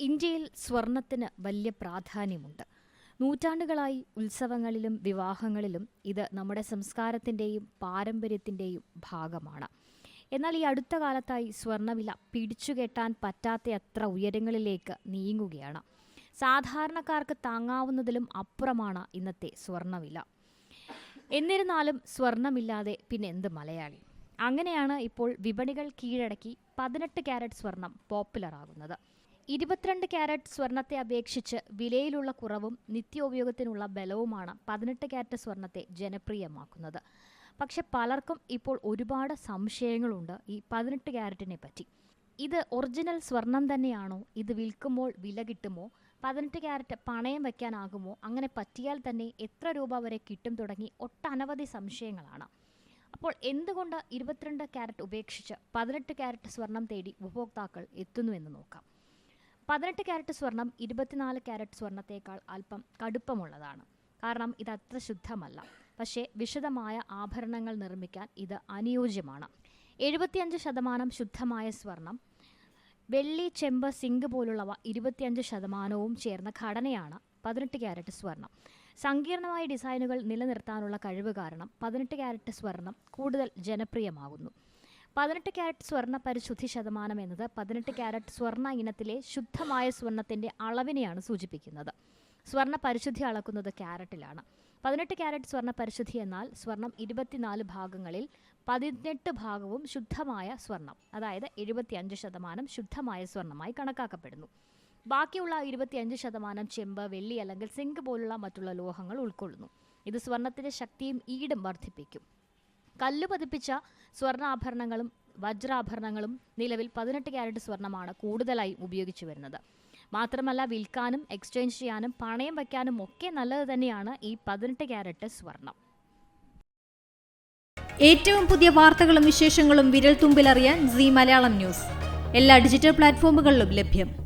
ഇന്ത്യയിൽ സ്വർണത്തിന് വലിയ പ്രാധാന്യമുണ്ട്. നൂറ്റാണ്ടുകളായി ഉത്സവങ്ങളിലും വിവാഹങ്ങളിലും ഇത് നമ്മുടെ സംസ്കാരത്തിന്റെയും പാരമ്പര്യത്തിന്റെയും ഭാഗമാണ്. എന്നാൽ ഈ അടുത്ത കാലത്തായി സ്വർണവില പിടിച്ചുകെട്ടാൻ പറ്റാത്തയത്ര ഉയരങ്ങളിലേക്ക് നീങ്ങുകയാണ്. സാധാരണക്കാർക്ക് താങ്ങാവുന്നതിലും അപ്പുറമാണ് ഇന്നത്തെ സ്വർണവില എന്നിരുന്നാലും സ്വർണമില്ലാതെ പിന്നെ എന്ത് മലയാളി? അങ്ങനെയാണ് ഇപ്പോൾ വിപണികൾ കീഴടക്കി പതിനെട്ട് ക്യാരറ്റ് സ്വർണം പോപ്പുലറാകുന്നത്. ഇരുപത്തിരണ്ട് ക്യാരറ്റ് സ്വർണത്തെ അപേക്ഷിച്ച് വിലയിലുള്ള കുറവും നിത്യോപയോഗത്തിനുള്ള ബലവുമാണ് പതിനെട്ട് ക്യാരറ്റ് സ്വർണത്തെ ജനപ്രിയമാക്കുന്നത്. പക്ഷെ പലർക്കും ഇപ്പോൾ ഒരുപാട് സംശയങ്ങളുണ്ട് ഈ പതിനെട്ട് ക്യാരറ്റിനെ പറ്റി. ഇത് ഒറിജിനൽ സ്വർണം തന്നെയാണോ? ഇത് വിൽക്കുമ്പോൾ വില കിട്ടുമോ? പതിനെട്ട് ക്യാരറ്റ് പണയം വയ്ക്കാനാകുമോ? അങ്ങനെ പറ്റിയാൽ തന്നെ എത്ര രൂപ വരെ കിട്ടും തുടങ്ങി ഒട്ടനവധി സംശയങ്ങളാണ്. അപ്പോൾ എന്തുകൊണ്ട് ഇരുപത്തിരണ്ട് ക്യാരറ്റ് ഉപേക്ഷിച്ച് പതിനെട്ട് ക്യാരറ്റ് സ്വർണം തേടി ഉപഭോക്താക്കൾ എത്തുന്നുവെന്ന് നോക്കാം. പതിനെട്ട് ക്യാരറ്റ് സ്വർണം ഇരുപത്തിനാല് ക്യാരറ്റ് സ്വർണത്തേക്കാൾ അല്പം കടുപ്പമുള്ളതാണ്. കാരണം ഇത് അത്ര ശുദ്ധമല്ല. പക്ഷേ വിശദമായ ആഭരണങ്ങൾ നിർമ്മിക്കാൻ ഇത് അനുയോജ്യമാണ്. എഴുപത്തിയഞ്ച് ശതമാനം ശുദ്ധമായ സ്വർണം വെള്ളി ചെമ്പ് സിങ്ക് പോലുള്ളവ ഇരുപത്തിയഞ്ച് ശതമാനവും ചേർന്ന ഘടനയാണ് പതിനെട്ട് ക്യാരറ്റ് സ്വർണം. സങ്കീർണമായ ഡിസൈനുകൾ നിലനിർത്താനുള്ള കഴിവ് കാരണം പതിനെട്ട് ക്യാരറ്റ് സ്വർണം കൂടുതൽ ജനപ്രിയമാകുന്നു. പതിനെട്ട് ക്യാരറ്റ് സ്വർണ പരിശുദ്ധി ശതമാനം എന്നത് പതിനെട്ട് ക്യാരറ്റ് സ്വർണ ഇനത്തിലെ ശുദ്ധമായ സ്വർണത്തിന്റെ അളവിനെയാണ് സൂചിപ്പിക്കുന്നത്. സ്വർണ പരിശുദ്ധി അളക്കുന്നത് ക്യാരറ്റിലാണ് പതിനെട്ട് ക്യാരറ്റ് സ്വർണ പരിശുദ്ധി എന്നാൽ സ്വർണം ഇരുപത്തിനാല് ഭാഗങ്ങളിൽ പതിനെട്ട് ഭാഗവും ശുദ്ധമായ സ്വർണം അതായത് എഴുപത്തിയഞ്ച് ശതമാനം ശുദ്ധമായ സ്വർണമായി കണക്കാക്കപ്പെടുന്നു. ബാക്കിയുള്ള ഇരുപത്തിയഞ്ച് ശതമാനം ചെമ്പ് വെള്ളി അല്ലെങ്കിൽ സിങ്ക് പോലുള്ള മറ്റുള്ള ലോഹങ്ങൾ ഉൾക്കൊള്ളുന്നു. ഇത് സ്വർണത്തിന്റെ ശക്തിയും ഈടും വർദ്ധിപ്പിക്കും. കല്ല് പതിപ്പിച്ച സ്വർണാഭരണങ്ങളും വജ്രാഭരണങ്ങളും നിലവിൽ പതിനെട്ട് ക്യാരറ്റ് സ്വർണമാണ് കൂടുതലായി ഉപയോഗിച്ചു വരുന്നത്. മാത്രമല്ല വിൽക്കാനും എക്സ്ചേഞ്ച് ചെയ്യാനും പണയം വയ്ക്കാനും ഒക്കെ നല്ലത് തന്നെയാണ് ഈ പതിനെട്ട് ക്യാരറ്റ് സ്വർണം. ഏറ്റവും പുതിയ വാർത്തകളും വിശേഷങ്ങളും വിരൽ തുമ്പിലറിയാൻ സി മലയാളം ന്യൂസ്. എല്ലാ ഡിജിറ്റൽ പ്ലാറ്റ്ഫോമുകളിലും ലഭ്യം.